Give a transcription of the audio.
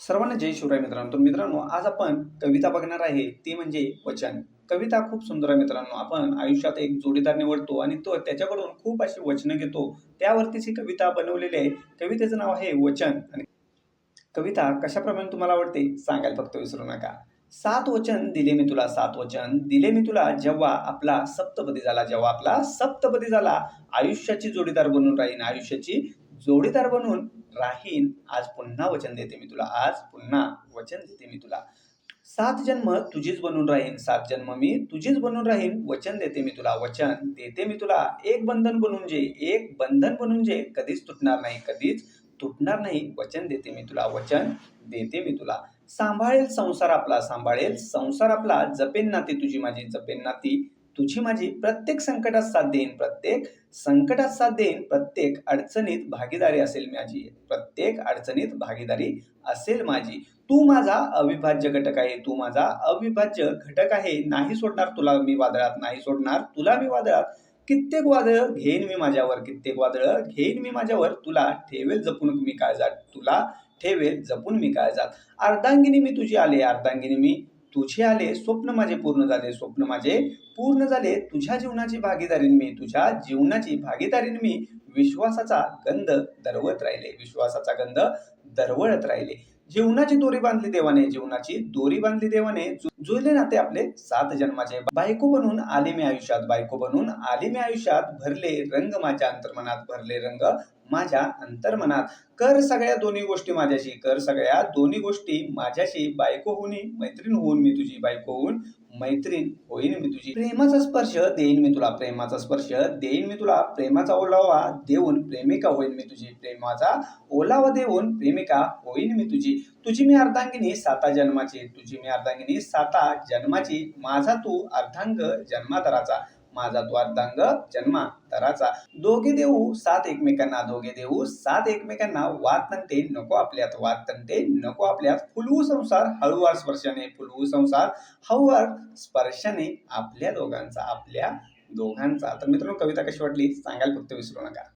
सर्वांना जय शिवराय मित्रांनो. तर मित्रांनो आज आपण कविता बघणार आहे. ती म्हणजे वचन. कविता खूप सुंदर आहे मित्रांनो. आपण आयुष्यात एक जोडीदार निवडतो आणि तो त्याच्याकडून खूप अशी वचनं घेतो. त्यावरतीच ही कविता बनवलेली आहे. कवितेचं नाव आहे वचन. आणि कविता कशाप्रमाणे तुम्हाला आवडते सांगायला फक्त विसरू नका. सात वचन दिले मी तुला सात वचन दिले मी तुला. जेव्हा आपला सप्तपदी झाला जेव्हा आपला सप्तपदी झाला आयुष्याची जोडीदार बनून राहीन. आयुष्याची जोडीदार बनून राहीन आज पुन्हा वचन देते मी तुला आज पुन्हा वचन देते मी तुला. सात जन्म तुझीच बनून राहीन सात जन्म मी तुझीच बनून राहीन वचन देते मी तुला वचन देते मी तुला. एक बंधन बनून जे एक बंधन बनून जे कधीच तुटणार नाही कधीच तुटणार नाही वचन देते मी तुला वचन देते मी तुला. सांभाळेल संसार आपला सांभाळेल संसार आपला जपेन नाती तुझी माझी जपेन नाती तुझी माझी प्रत्येक संकटात साथ देईन प्रत्येक संकटात साथ देईन प्रत्येक अडचणीत भागीदारी असेल माझी प्रत्येक अडचणीत भागीदारी असेल माझी. तू माझा अविभाज्य घटक आहे तू माझा अविभाज्य घटक आहे. नाही सोडणार तुला मी वादळात नाही सोडणार तुला मी वादळात. कित्येक वादळ घेईन मी माझ्यावर कित्येक वादळ घेईन मी माझ्यावर. तुला ठेवेल जपून मी काळजात तुला ठेवेल जपून मी काळजात. अर्धांगिनी मी तुझी आले अर्धांगिनी मी तुझे आले स्वप्न माझे पूर्ण झाले स्वप्न माझे पूर्ण झाले. तुझ्या जीवनाची भागीदारीन मी तुझ्या जीवनाची भागीदारीन मी विश्वासाचा गंध दरवत राहिले. विश्वासाचा गंध दरवळत राहिले. जीवनाची दोरी बांधली देवाने जीवनाची दोरी बांधली देवाने. जु- जुळले नाते आपले सात जन्माचे. बायको बनून आले मी आयुष्यात. बायको बनून आले मी आयुष्यात. भरले रंग माझ्या अंतर्मनात भरले रंग माझ्या अंतर्मनात. कर सगळ्या दोन्ही गोष्टी माझ्याशी कर सगळ्या दोन्ही गोष्टी माझ्याशी. बायको होऊन मैत्रीण होऊन मी तुझी बायको होऊन मैत्रीण होईन मी तुझी. प्रेमाचा स्पर्श देईन मी तुला प्रेमाचा स्पर्श देईन मी तुला. प्रेमाचा ओलावा देऊन प्रेमिका होईन मी तुझी. प्रेमाचा ओलावा देऊन प्रेमिका होईन मी तुझी. तुझी मी अर्धांगिनी साता जन्माची. तुझी मी अर्धांगिनी साता जन्माची. माझा तू अर्धांग जन्मातराचा माझा तू जन्मा तराचा. दोघे देऊ सात एकमेकांना दोघे देऊ सात एकमेकांना वाद तंटे नको आपल्यात वाद तंटे नको आपल्यात. फुलवू संसार हळूवार स्पर्शाने फुलवू संसार हळूवार स्पर्शाने आपल्या दोघांचा आपल्या दोघांचा. तर मित्रांनो कविता कशी वाटली? सांगायला फक्त विसरू नका.